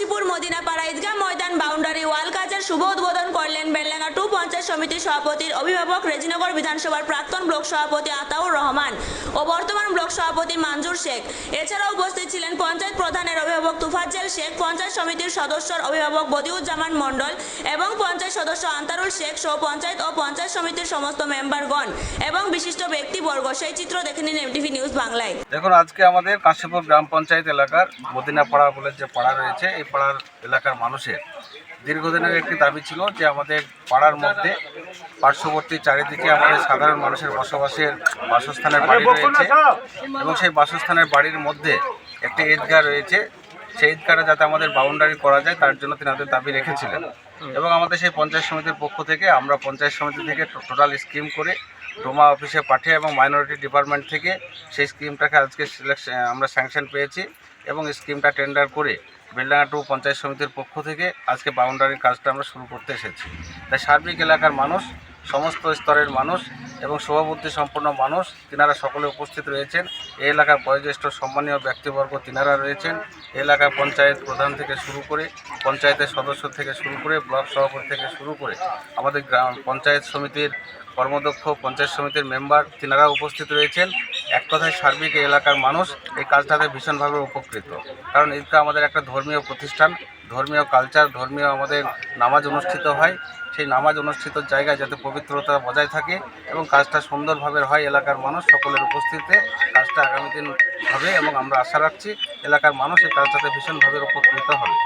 কাশীপুর মদিনাপাড়া ঈদগাহ ময়দান boundary wall কাজের শুভ উদ্বোধন করলেন বেললাঙ্গা টু পঞ্চায়েত সমিতির সভাপতির অভিভাবক রেজিনগর বিধানসভার প্রাক্তন ব্লক সভাপতি আতাউর রহমান ও বর্তমান ব্লক সভাপতি মঞ্জুর শেখ। এছাড়াও উপস্থিত ছিলেন পঞ্চায়েত প্রধানের অভিভাবক তুফাজ্জেল শেখ পঞ্চায়েত সমিতির সদস্যর অভিভাবক বদিউজ্জামান মণ্ডল এবং পঞ্চায়েত সদস্য আন্তারুল শেখ সহ পঞ্চায়েত ও পঞ্চায়েত সমিতির সমস্ত মেম্বারগণ এবং বিশিষ্ট ব্যক্তিবর্গ। সেই চিত্র দেখে নিন এমটিভি নিউজ বাংলায়। দেখুন, আজকে আমাদের কাশীপুর গ্রাম পঞ্চায়েত এলাকার মদিনাপাড়া বলে যে পাড়া রয়েছে, এই পাড়ার এলাকার মানুষের দীর্ঘদিনের একটি দাবি ছিল যে আমাদের পাড়ার মধ্যে পার্শ্ববর্তী চারিদিকে আমাদের সাধারণ মানুষের বসবাসের বাসস্থানের বাড়ি রয়েছে এবং সেই বাসস্থানের বাড়ির মধ্যে একটি ঈদগাহ রয়েছে। সেই ঈদগাহটা যাতে আমাদের বাউন্ডারি করা যায়, তার জন্য তিনাদের দাবি রেখেছিলেন। এবং আমাদের সেই পঞ্চায়েত সমিতির পক্ষ থেকে আমরা পঞ্চায়েত সমিতি থেকে টোটাল স্কিম করে ডোমা অফিসে পাঠিয়ে এবং মাইনরিটি ডিপার্টমেন্ট থেকে সেই স্কিমটাকে আজকে আমরা স্যাংশন পেয়েছি এবং স্কিমটা টেন্ডার করে বেলডাঙ্গা টু পঞ্চায়েত সমিতির পক্ষ থেকে আজকে বাউন্ডারির কাজটা আমরা শুরু করতে এসেছি। তাই সার্বিক এলাকার মানুষ, সমস্ত স্তরের মানুষ এবং সভাপতি সম্পন্ন মানুষ, তিনারা সকলে উপস্থিত রয়েছেন। এই এলাকার বয়োজ্যেষ্ঠ সম্মানীয় ব্যক্তিবর্গ তিনারা রয়েছেন। এলাকা পঞ্চায়েত প্রধান থেকে শুরু করে, পঞ্চায়েতের সদস্য থেকে শুরু করে, ব্লক সভাপতি থেকে শুরু করে, আমাদের গ্রাম পঞ্চায়েত সমিতির কর্মদক্ষ পঞ্চায়েত সমিতির মেম্বার, তিনারা উপস্থিত রয়েছেন। এক কথায় সার্বিক এলাকার মানুষ এই কাজটাতে ভীষণভাবে উপকৃত। কারণ ঈদটা আমাদের একটা ধর্মীয় প্রতিষ্ঠান, ধর্মীয় কালচার ধর্মীয় আমাদের নামাজ অনুষ্ঠিত হয়। সেই নামাজ অনুষ্ঠিত জায়গায় যাতে পবিত্রতা বজায় থাকে এবং কাজটা সুন্দরভাবে হয় এলাকার মানুষ সকলের উপস্থিতিতে, কাজটা আগামী দিন হবে এবং আমরা আশা রাখছি এলাকার মানুষ এই কাজটাতে ভীষণভাবে উপকৃত হবে।